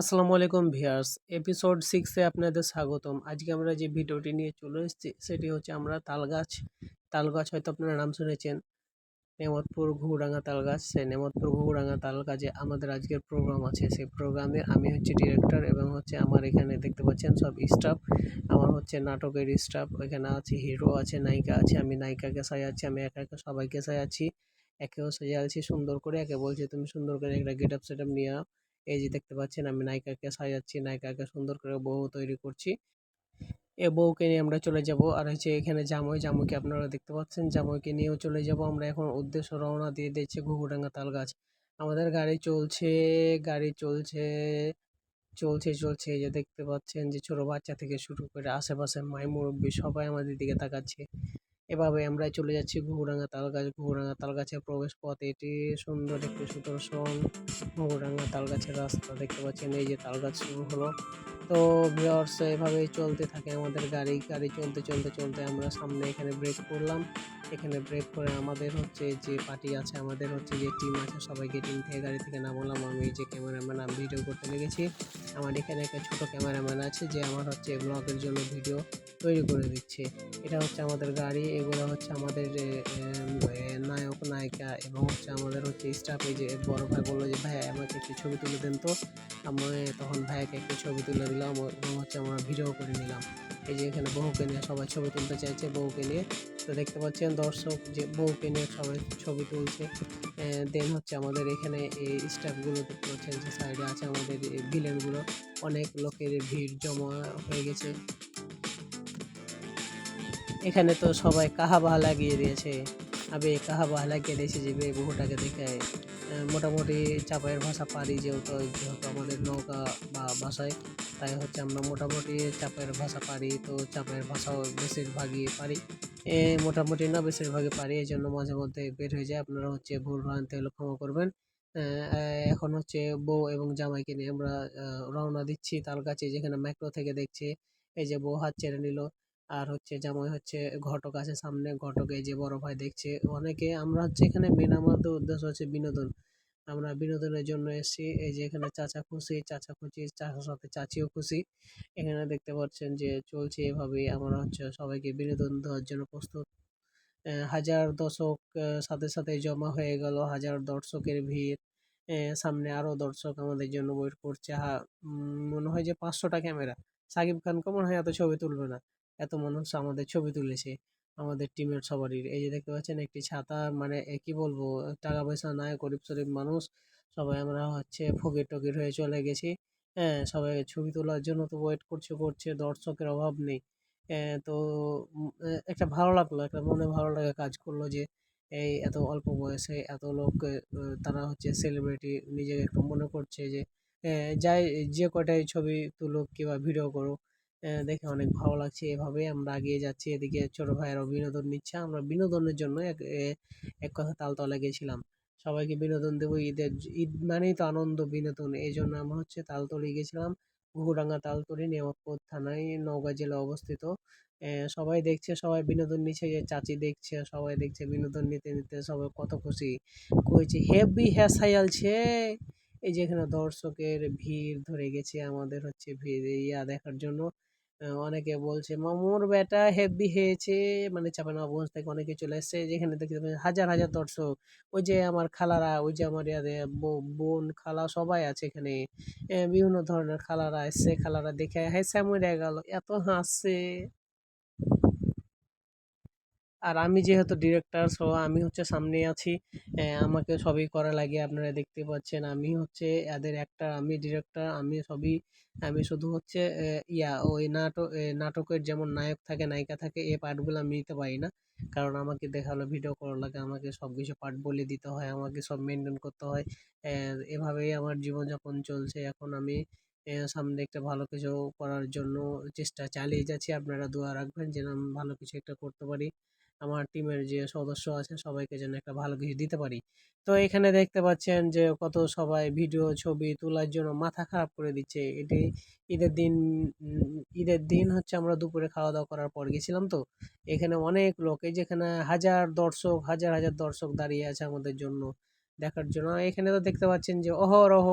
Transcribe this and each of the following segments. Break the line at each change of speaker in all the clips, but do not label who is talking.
আসসালামু আলাইকুম viewers, episode সিক্সে আপনাদের স্বাগতম। আজকে আমরা যে ভিডিওটি নিয়ে চলে এসেছি, সেটি হচ্ছে আমরা তালগাছ। তালগাছ হয়তো আপনারা নাম শুনেছেন, নেমতপুর ঘুঘুডাঙ্গা তালগাছ। সেই নেমতপুর ঘুঘুডাঙ্গা তালগাছে আমাদের আজকের প্রোগ্রাম আছে। সেই প্রোগ্রামে আমি হচ্ছে ডিরেক্টর এবং হচ্ছে আমার এখানে দেখতে পাচ্ছেন সব স্টাফ আমার হচ্ছে নাটকের স্টাফ ওইখানে আছে হিরো আছে, নায়িকা আছে। আমি নায়িকাকে সাজাচ্ছি, আমি একা একা সবাইকে সাজাচ্ছি। একেও সাজাচ্ছি সুন্দর করে। একে বলছি, তুমি সুন্দর করে একটা গেট আপ সেট আপ নিয়ে। এই যে দেখতে পাচ্ছেন আমি নায়িকাকে সাজাচ্ছি, নায়িকাকে সুন্দর করে বউ তৈরি করছি। এ বউকে নিয়ে আমরা চলে যাব। আর হচ্ছে এখানে জামই জামুকে আপনারা দেখতে পাচ্ছেন। জামইকে নিয়েও চলে যাব। আমরা এখন উদ্দেশ্য রওনা দিয়ে দিচ্ছি ঘুঘুডাঙ্গা তাল গাছ। আমাদের গাড়ি চলছে গাড়ি চলছে চলছে চলছে। যে দেখতে পাচ্ছেন যে ছোট বাচ্চা থেকে শুরু করে আশেপাশে মাই মুরব্বী সবাই আমাদের দিকে তাকাচ্ছে। এভাবে আমরা চলে যাচ্ছি ঘুঘুডাঙ্গা তালগাছ ঘুঘুডাঙ্গা তালগাছের প্রবেশ পথ। এটি সুন্দর একটি সুদর্শন ঘুঘুডাঙ্গা তালগাছের রাস্তা দেখতে পাচ্ছেন, এই যে তালগাছ শুরু হলো। তো ভিউয়ার্স এভাবেই চলতে থাকে আমাদের গাড়ি। গাড়ি চলতে চলতে চলতে আমরা সামনে এখানে ব্রেক করলাম। এখানে ব্রেক করে আমাদের হচ্ছে যে পার্টি আছে, আমাদের হচ্ছে যে টিম আছে, সবাইকে টিম থেকে গাড়ি থেকে নামলাম। আমি যে ক্যামেরাম্যান আমি ভিডিও করতে লেগেছি। আমার এখানে একটা ছোট ক্যামেরাম্যান আছে যে আমার হচ্ছে ব্লগের জন্য ভিডিও তৈরি করে দিচ্ছে। এটা হচ্ছে আমাদের গাড়ি। এগুলো হচ্ছে আমাদের নায়ক, নায়িকা এবং হচ্ছে আমাদের হচ্ছে স্টাফ যে বড় ভাই বলল যে ভাই আমাকে একটি ছবি তুলে দেন তো। আমি তখন ভাইয়াকে একটি ছবি তুলে দিলাম এবং হচ্ছে আমরা ভিডিও করে নিলাম। এই যে এখানে বউকে নিয়ে সবাই ছবি তুলতে চাইছে বউকে নিয়ে। তো দেখতে পাচ্ছেন দর্শক যে, বউকে নিয়ে সবাই ছবি তুলছে। দেন হচ্ছে আমাদের এখানে এই স্টাফগুলো দেখতে পাচ্ছেন যে সাইডে আছে আমাদের ভিলেনগুলো অনেক লোকের ভিড় জমা হয়ে গেছে। এখানে তো সবাই কাহাবাহা লাগিয়ে দিয়েছে। আমি কাহাবাহা লাগিয়ে দিয়েছি যে বহুটাকে দেখে। মোটামুটি চাপাইয়ের ভাষা পারি যেহেতু যেহেতু আমাদের নৌকা বা ভাষায় তাই হচ্ছে আমরা মোটামুটি চাপাইয়ের ভাষা পারি, তো চাপাইয়ের ভাষাও বেশিরভাগই পারি। এ, মোটামুটি না বেশিরভাগই পারি এই জন্য মাঝে মধ্যে বের হয়ে যায়। আপনারা হচ্ছে ভুল ভ্রান্তি হলে ক্ষমা করবেন। এখন হচ্ছে বউ এবং জামাইকে নিয়ে আমরা রওনা দিচ্ছি তাল গাছে যেখানে ম্যাক্রো থেকে দেখছি। এই যে বউ হাত ছেড়ে নিল। আর হচ্ছে জামাই হচ্ছে ঘটক আছে সামনে ঘটকে যে বড় ভাই দেখছে অনেকে আমরা হচ্ছে এখানে মেন আমাদের উদ্দেশ্য হচ্ছে বিনোদন। আমরা বিনোদনের জন্য এসেছি এই যে এখানে চাচা খুশি চাচা খুশি চাচার সাথে চাচিও খুশি। এখানে দেখতে পাচ্ছেন যে চলছে এভাবেই আমরা হচ্ছে সবাইকে বিনোদন দেওয়ার জন্য প্রস্তুত। হাজার দর্শক আহ, সাথে সাথে জমা হয়ে গেল হাজার দর্শকের ভিড়। সামনে আরও দর্শক আমাদের জন্য ওয়েট করছে। মনে হয় যে পাঁচশোটা ক্যামেরা। সাকিব খানকে মনে হয় এত ছবি তুলবে না? এত মানুষ আমাদের ছবি তুলেছে। আমাদের টিমের সবারই। এই যে দেখতে পাচ্ছেন একটি ছাতা মানে কি বলব? টাকা পয়সা নাই, গরিব শরিব মানুষ। সবাই আমরা হচ্ছে ফকির টকির হয়ে চলে গেছি। হ্যাঁ সবাই ছবি তোলার জন্য তো ওয়েট করছে করছে। দর্শকের অভাব নেই। তো একটা ভালো লাগল, একটা মনে ভালো লাগা কাজ করল যে, এই এত অল্প বয়সে এত লোক তারা হচ্ছে সেলিব্রিটি নিজেকে একটু মনে করছে যে যাই যে কয়টাই ছবি তুলুক কিংবা ভিডিও করুক দেখে অনেক ভালো লাগছে। এভাবেই আমরা এগিয়ে যাচ্ছি। এদিকে ছোট ভাইয়েরাও বিনোদন নিচ্ছে। আমরা বিনোদনের জন্য এক এক কথা তালতলা গেছিলাম। সবাইকে বিনোদন দেবো। ঈদের ঈদ মানেই তো আনন্দ, বিনোদন। এই জন্য আমরা হচ্ছে তালতলি গেছিলাম। ঘুঘুডাঙ্গা তালতলি নিয়ামতপুর থানায়, নওগাঁ জেলা অবস্থিত। সবাই দেখছে, সবাই বিনোদন নিচ্ছে। যে চাচি দেখছে, সবাই দেখছে বিনোদন নিতে নিতে। সবাই কত খুশি। কইছে হেভি হ্যাসাইলছে এই যে এখানে দর্শকের ভিড় ধরে গেছে আমাদের হচ্ছে ভিড়, ইয়া দেখার জন্য। অনেকে বলছে, মামুর বেটা হেভি হয়েছে মানে চাঁপাইনবাবগঞ্জ থেকে অনেকে চলে এসছে, যেখানে দেখতে পাবেন হাজার হাজার দর্শক। ওই যে আমার খালারা, ওই যে আমার ইয়াদের ব- বোন, খালা সবাই আছে এখানে। বিভিন্ন ধরনের খালারা এসছে, খালারা দেখে হেসে মরে গেল। এত হাসছে। আর আমি যেহেতু ডিরেক্টর সো আমি হচ্ছে সামনে আছি। আমাকে সবই করা লাগে, আপনারা দেখতে পাচ্ছেন। আমি হচ্ছে এদের একটা আমি ডিরেক্টর আমি সবই, আমি শুধু হচ্ছে ইয়া ওই নাটক নাটকের যেমন নায়ক থাকে, নায়িকা থাকে, এ পার্টগুলো আমি নিতে পারি না। কারণ আমাকে দেখাল ভিডিও করা লাগে, আমাকে সব কিছু পার্ট বলে দিতে হয়, আমাকে সব মেনটেন করতে হয়। এভাবেই আমার জীবনযাপন চলছে। এখন আমি সামনে একটা ভালো কিছু করার জন্য চেষ্টা চালিয়ে যাচ্ছি। আপনারা দোয়া রাখবেন যেন আমি ভালো কিছু একটা করতে পারি। আমার টিমের যে সদস্য আছে, সবাইকে যেন একটা ভালো কিছু দিতে পারি। তো এখানে দেখতে পাচ্ছেন যে কত সবাই ভিডিও ছবি তোলার জন্য মাথা খারাপ করে দিচ্ছে। এটি ঈদের দিন ঈদের দিন হচ্ছে আমরা দুপুরে খাওয়া দাওয়া করার পর গেছিলাম তো। এখানে অনেক লোক, এই যেখানে হাজার দর্শক, হাজার হাজার দর্শক দাঁড়িয়ে আছে আমাদের জন্য। দেখার জন্য। এখানে তো দেখতে পাচ্ছেন যে অহরহ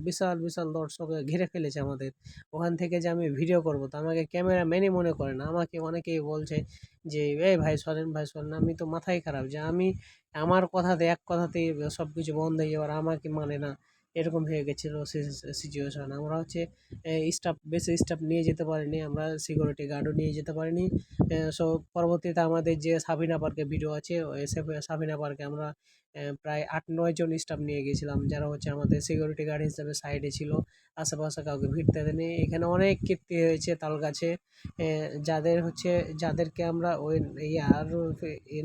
বিশাল, বিশাল দর্শক ঘিরে ফেলেছে আমাদের। ওখান থেকে যে আমি ভিডিও করব তো আমাকে ক্যামেরা ক্যামেরাম্যানই মনে করে না। আমাকে অনেকেই বলছে যে, "এই ভাই সরেন, ভাই সরেন।" আমি তো মাথায় খারাপ যে আমি আমার কথাতে এক কথাতে সব কিছু বন্ধ হয়ে যাওয়ার আমাকে মানে না। এরকম হয়ে গেছিল সিচুয়েশন। আমরা হচ্ছে স্টাফ বেশি স্টাফ নিয়ে যেতে পারিনি। আমরা সিকিউরিটি গার্ডও নিয়ে যেতে পারিনি। সো পরবর্তীতে আমাদের যে সাবিনা পার্কে ভিডিও আছে সাবিনা পার্কে আমরা প্রায় ৮-৯ জন স্টাফ নিয়ে গিয়েছিলাম। যারা হচ্ছে আমাদের সিকিউরিটি গার্ড হিসাবে সাইডে ছিল। আশেপাশে কাউকে ভিড়তে দেয়নি। এখানে অনেক কীর্তি হয়েছে তালগাছে। এ, যাদের হচ্ছে, যাদেরকে আমরা ওই ইয়ার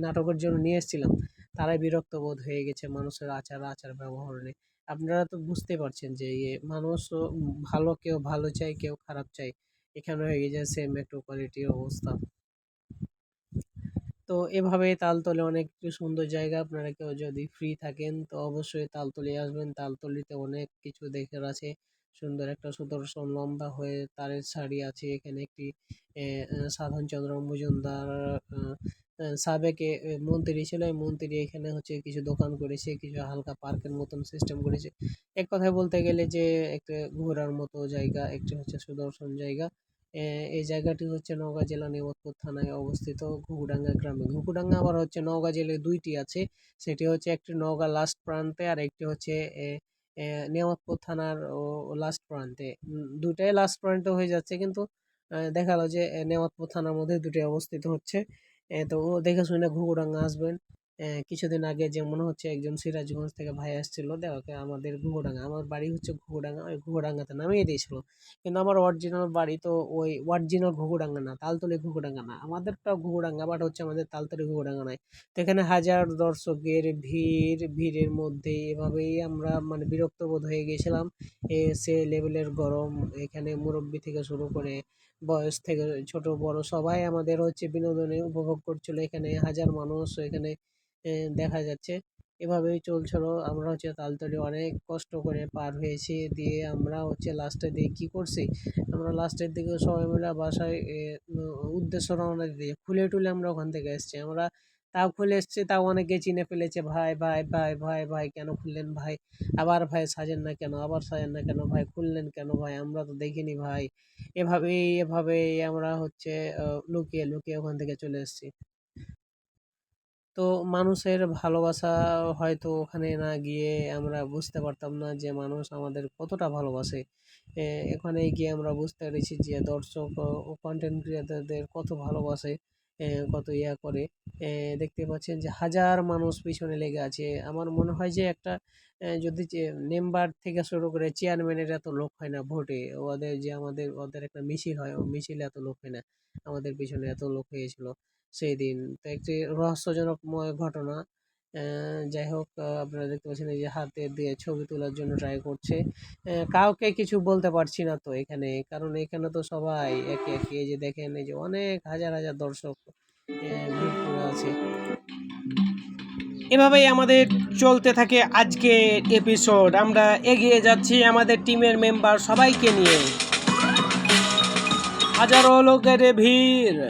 নাটকের জন্য নিয়ে এসেছিলাম, তারাই বিরক্ত বোধ হয়ে গেছে মানুষের আচার আচার ব্যবহার নিয়ে। আপনারা তো বুঝতে পারছেন যে ইয়ে মানুষও ভালো কেউ ভালো চায়, কেউ খারাপ চায়। এখানে হয়ে গেছে সেম একটু কোয়ালিটির অবস্থা। তো এভাবেই তালতলে অনেক কিছু সুন্দর জায়গা আপনারা কেউ যদি ফ্রি থাকেন তো অবশ্যই তালতলি আসবেন। তালতলিতে অনেক কিছু দেখার আছে। সুন্দর একটা সুদর্শন লম্বা হয়ে তারের শাড়ি আছে। এখানে একটি সাধনচন্দ্র মজুমদার সাবেক মন্ত্রী ছিল। এই মন্ত্রী এখানে হচ্ছে কিছু দোকান করেছে, কিছু হালকা পার্কের মতন সিস্টেম করেছে। এক কথায় বলতে গেলে যে একটা ঘোরার মতো জায়গা, একটি হচ্ছে সুদর্শন জায়গা। এই জায়গাটি হচ্ছে নওগাঁ জেলা নেমতপুর থানায় অবস্থিত ঘুঘুডাঙ্গা গ্রামে। ঘুঘুডাঙ্গা আবার হচ্ছে নওগাঁ জেলায় দুইটি আছে। সেটি হচ্ছে একটি নওগাঁ লাস্ট প্রান্তে আর একটি হচ্ছে এ থানার ও লাস্ট প্রান্তে। দুটাই লাস্ট প্রান্তে হয়ে যাচ্ছে কিন্তু আ দেখা গেল যে এ নেমতপুর থানার মধ্যে দুটি অবস্থিত হচ্ছে। তো দেখে শুনে ঘুঘুডাঙ্গা আসবেন। কিছুদিন আগে যে মনে হচ্ছে একজন সিরাজগঞ্জ থেকে ভাই আসছিল দেওকে আমাদের ঘুঘুডাঙ্গা। আমার বাড়ি হচ্ছে ঘুঘুডাঙ্গা। ওই ঘুঘুডাঙ্গাতে নামিয়ে দিয়েছিল। কিন্তু আমার অরিজিনাল বাড়ি তো ওই অরিজিনাল ঘুঘুডাঙ্গা না, তালতলি ঘুঘুডাঙ্গা না। আমাদেরটাও ঘুঘুডাঙ্গা বাট হচ্ছে আমাদের তালতলি ঘুঘুডাঙ্গা নয়। তো এখানে হাজার দর্শকের ভিড়, ভিড়ের মধ্যে এভাবেই আমরা মানে বিরক্তবোধ হয়ে গিয়েছিলাম। এ সে লেভেলের গরম। এখানে মুরব্বি থেকে শুরু করে বয়স থেকে ছোট বড় সবাই আমাদের হচ্ছে বিনোদনে উপভোগ করছিল। এখানে হাজার মানুষ এখানে দেখা যাচ্ছে। এভাবেই চলছিল। আমরা হচ্ছে তালতলি অনেক কষ্ট করে পার হয়েছি। দিয়ে আমরা হচ্ছে লাস্টের দিকে কী করছি, আমরা লাস্টের দিকে সবাই মিলে বাসায় উদ্দেশ্য রওনা দিয়ে খুলে-টুলে আমরা ওখান থেকে এসেছি আমরা তাও খুলে এসছি তাও অনেকে চিনে ফেলেছে। ভাই, ভাই, ভাই, ভাই, ভাই কেন খুললেন ভাই? আবার ভাই সাজেন না কেন? আবার সাজেন না কেন ভাই? খুললেন কেন ভাই? আমরা তো দেখিনি ভাই। এভাবেই, এভাবেই আমরা হচ্ছে লুকিয়ে, লুকিয়ে ওখান থেকে চলে এসছি। তো মানুষের ভালোবাসা হয়তো ওখানে না গিয়ে আমরা বুঝতে পারতাম না যে মানুষ আমাদের কতটা ভালোবাসে। এ ওখানে গিয়ে আমরা বুঝতে পেরেছি যে দর্শক ও কন্টেন্ট ক্রিয়েটরদের কত ভালোবাসে, কত ইয়া করে। দেখতে পাচ্ছেন যে হাজার মানুষ পিছনে লেগে আছে। আমার মনে হয় যে একটা যদি মেম্বার থেকে শুরু করে চেয়ারম্যানের এত লোক হয় না ভোটে। ওদের যে আমাদের ওদের একটা মিছিল হয়, ও মিছিল এত লোক হয় না। আমাদের পিছনে এত লোক হয়েছিল সেই দিন তো একটি রহস্যজনকময় ঘটনা। যাই হোক আপনারা দেখতে পাচ্ছেন এই যে হাতে দিয়ে ছবি তোলার জন্য ট্রাই করছে। কাউকে কিছু বলতে পারছি না তো এখানে। কারণ এখানে তো সবাই একে, একে যে দেখেন এই যে অনেক হাজার, হাজার দর্শক আছে।
এভাবেই আমাদের চলতে থাকে আজকের এপিসোড আমরা এগিয়ে যাচ্ছি আমাদের টিমের মেম্বার সবাইকে নিয়ে হাজারো লোকের ভিড়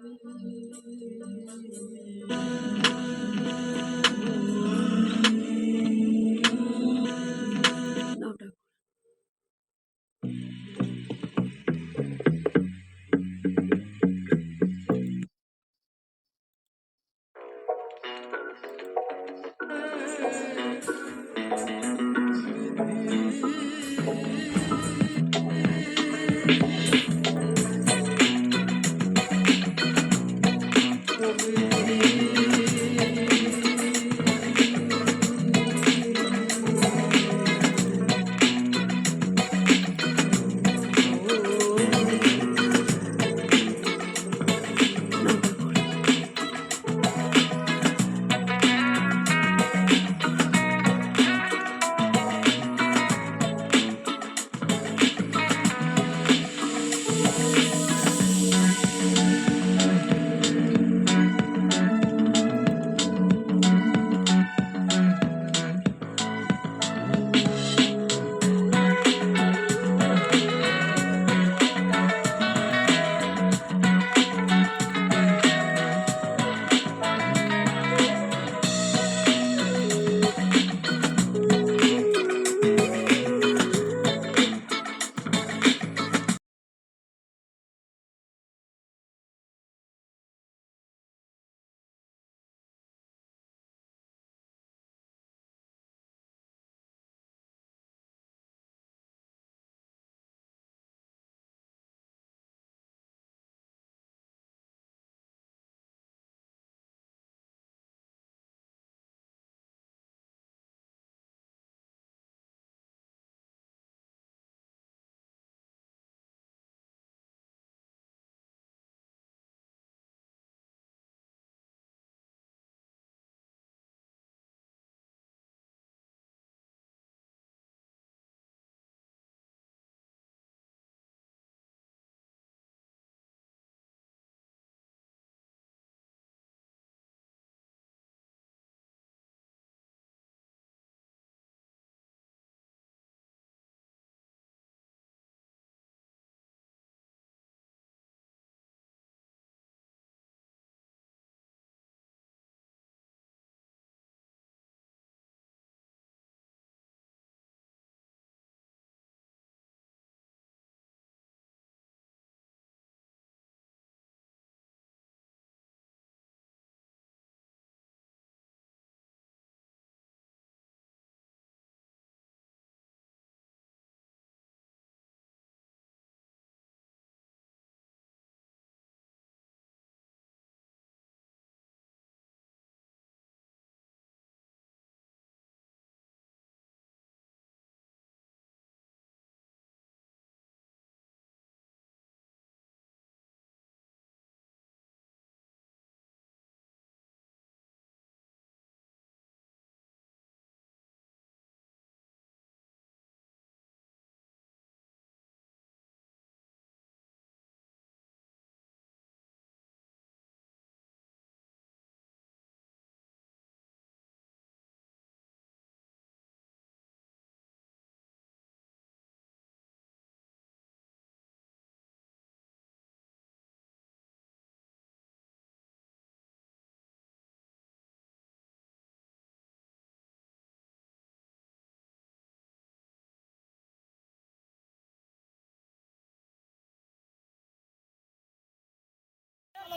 Mm-hmm.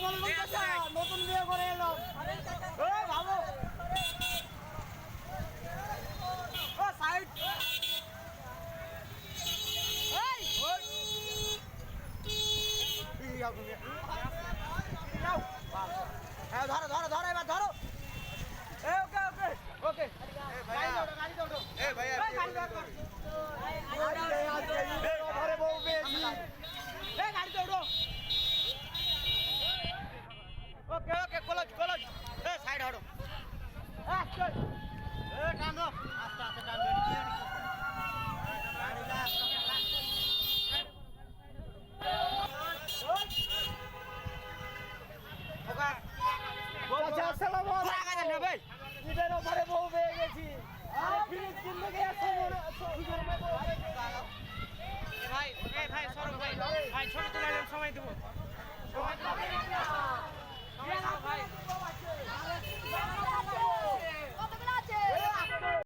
নতুন বিয়ে করে এই ভালো। সাইড। হ্যাঁ ধরো ধরো ধরো এবার ধরো। এই ওকে ওকে ওকে। এ ভাই বেশি